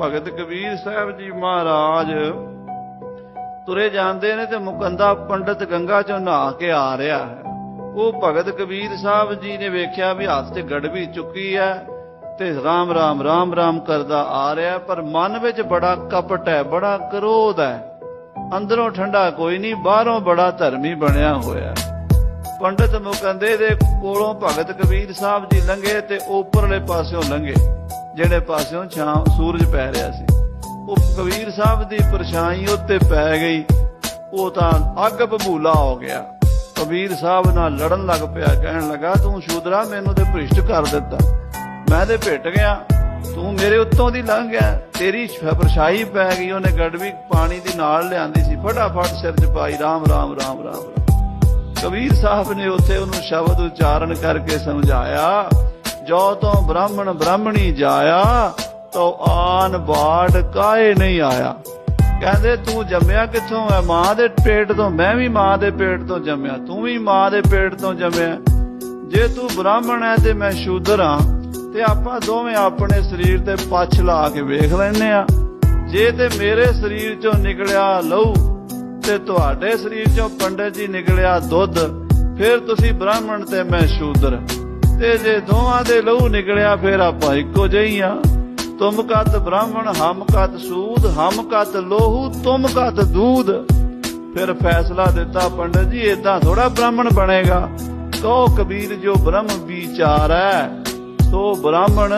ਭਗਤ ਕਬੀਰ ਸਾਹਿਬ ਜੀ ਮਹਾਰਾਜ, ਤੁਰੇ ਜਾਂਦੇ ਨੇ ਤੇ ਮੁਕੰਦਾ ਪੰਡਤ ਗੰਗਾ ਚੋਂ ਨਹਾ ਕੇ ਆ ਰਿਹਾ ਹੈ। ਉਹ ਭਗਤ ਕਬੀਰ ਸਾਹਿਬ ਜੀ ਨੇ ਵੇਖਿਆ ਵੀ ਹੱਥ ਤੇ ਗੜਵੀ ਚੁੱਕੀ ਹੈ ਤੇ ਰਾਮ ਰਾਮ ਰਾਮ ਰਾਮ ਕਰਦਾ ਆ ਰਿਹਾ ਪਰ ਮਨ ਵਿੱਚ ਬੜਾ ਕਪਟ ਹੈ, ਬੜਾ ਕਰੋਧ ਹੈ। ਅੰਦਰੋਂ ਠੰਡਾ ਕੋਈ ਨਹੀਂ, ਬਾਹਰੋਂ ਬੜਾ ਧਰਮੀ ਬਣਿਆ ਹੋਇਆ ਹੈ। ਪੰਡਤ ਮੁਕੰਦੇ ਦੇ ਕੋਲੋਂ ਭਗਤ ਕਬੀਰ ਸਾਹਿਬ ਜੀ ਲੰਘੇ ਤੇ ਉੱਪਰਲੇ ਪਾਸਿਓਂ ਲੰਘੇ। ਜਿਹੜੇ ਪਾਸਿਓਂ ਛਾਂ ਸੂਰਜ ਪੈ ਰਿਹਾ ਸੀ। ਉਹ ਕਬੀਰ ਸਾਹਿਬ ਦੀ ਪਰਛਾਈ ਉੱਤੇ ਪੈ ਗਈ। ਉਹ ਤਾਂ ਅੱਗ ਬਬੂਲਾ ਹੋ ਗਿਆ। ਕਬੀਰ ਸਾਹਿਬ ਨਾਲ ਲੜਨ ਲੱਗ ਪਿਆ, ਕਹਿਣ ਲੱਗਾ, ਤੂੰ ਸ਼ੂਦਰਾ ਮੈਨੂੰ ਤੇ ਭ੍ਰਿਸ਼ਟ ਕਰ ਦਿੱਤਾ। ਮੈਂ ਤੇ ਭਿੱਟ ਗਿਆ। ਤੂੰ ਮੇਰੇ ਉੱਤੋਂ ਦੀ ਲੰਘ ਗਿਆ। ਤੇਰੀ ਪਰਛਾਈ ਪੈ ਗਈ। ਉਹਨੇ ਗੜਵੀ ਪਾਣੀ ਦੀ ਨਾਲ ਲਿਆਂਦੀ ਸੀ। ਫਟਾਫਟ ਸਿਰ 'ਚ ਪਾਈ, ਰਾਮ ਰਾਮ ਰਾਮ ਰਾਮ ਰਾਮ। ਕਬੀਰ ਸਾਹਿਬ ਨੇ ਉੱਥੇ ਉਹਨੂੰ ਸ਼ਬਦ ਉਚਾਰਨ ਕਰਕੇ ਸਮਝਾਇਆ। ਜੋ ਤੋਂ ਬ੍ਰਾਹਮਣ ਬ੍ਰਾਹਮਣੀ ਜਾਇਆ, ਤੋ ਆਨ ਬਾੜ ਕਾਏ ਨਹੀਂ ਆਇਆ। ਕਹਿੰਦੇ, ਤੂੰ ਜੰਮਿਆ ਕਿੱਥੋਂ ਹੈ ਮਾਂ ਦੇ ਪੇਟ ਤੋਂ, ਮੈਂ ਵੀ ਮਾਂ ਦੇ ਪੇਟ ਤੋਂ ਜੰਮਿਆ, ਤੂੰ ਵੀ ਮਾਂ ਦੇ ਪੇਟ ਤੋਂ ਜੰਮਿਆ। ਜੇ ਤੂੰ ਬ੍ਰਾਹਮਣ ਹੈ ਤੇ ਮੈਂ ਸ਼ੂਦਰ ਆ, ਤੇ ਆਪਾਂ ਦੋਵੇਂ ਆਪਣੇ ਸਰੀਰ ਤੇ ਪੱਛ ਲਾ ਕੇ ਵੇਖ ਲੈਨੇ ਆ। ਜੇ ਤੇ ਮੇਰੇ ਸਰੀਰ ਚੋਂ ਨਿਕਲਿਆ ਲਹੂ, ਤੇ ਤੁਹਾਡੇ ਸਰੀਰ ਚੋਂ ਪੰਡਤ ਜੀ ਨਿਕਲਿਆ ਦੁੱਧ, ਫਿਰ ਤੁਸੀਂ ਬ੍ਰਾਹਮਣ ਤੇ ਮੈਂ ਸ਼ੂਦਰ ਤੇ ਜੇ ਦੋਵਾਂ ਦੇ ਲਹੂ ਨਿਕਲਿਆ, ਫੇਰ ਆਪਾਂ ਇੱਕੋ ਜਿਹੀ ਤੁਮ ਕਤ ਬ੍ਰਾਹਮਣ, ਹਮ ਕਤ ਸੂਦ, ਹਮ ਕਤ ਲੋਹੂ, ਤੁਮ ਕਤ ਦੂਧ ਫਿਰ ਫੈਸਲਾ ਦਿੱਤਾ ਪੰਡਤ ਜੀ ਇਦਾਂ ਥੋੜਾ ਬ੍ਰਾਹਮਣ ਬਣੇਗਾ। ਕਹੋ ਕਬੀਰ, ਜੋ ਬ੍ਰਹਮ ਵਿਚਾਰ ਹੈ, ਸੋ ਬ੍ਰਾਹਮਣ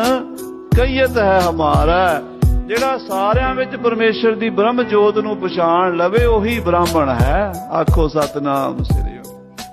ਕਈਤ ਹੈ ਹਮਾਰਾ ਜਿਹੜਾ ਸਾਰਿਆਂ ਵਿੱਚ ਪਰਮੇਸ਼ਰ ਦੀ ਬ੍ਰਹਮ ਜੋਤ ਨੂੰ ਪਛਾਣ ਲਵੇ, ਉਹੀ ਬ੍ਰਾਹਮਣ ਹੈ। ਆਖੋ ਸਤਨਾਮ ਸ੍ਰੀ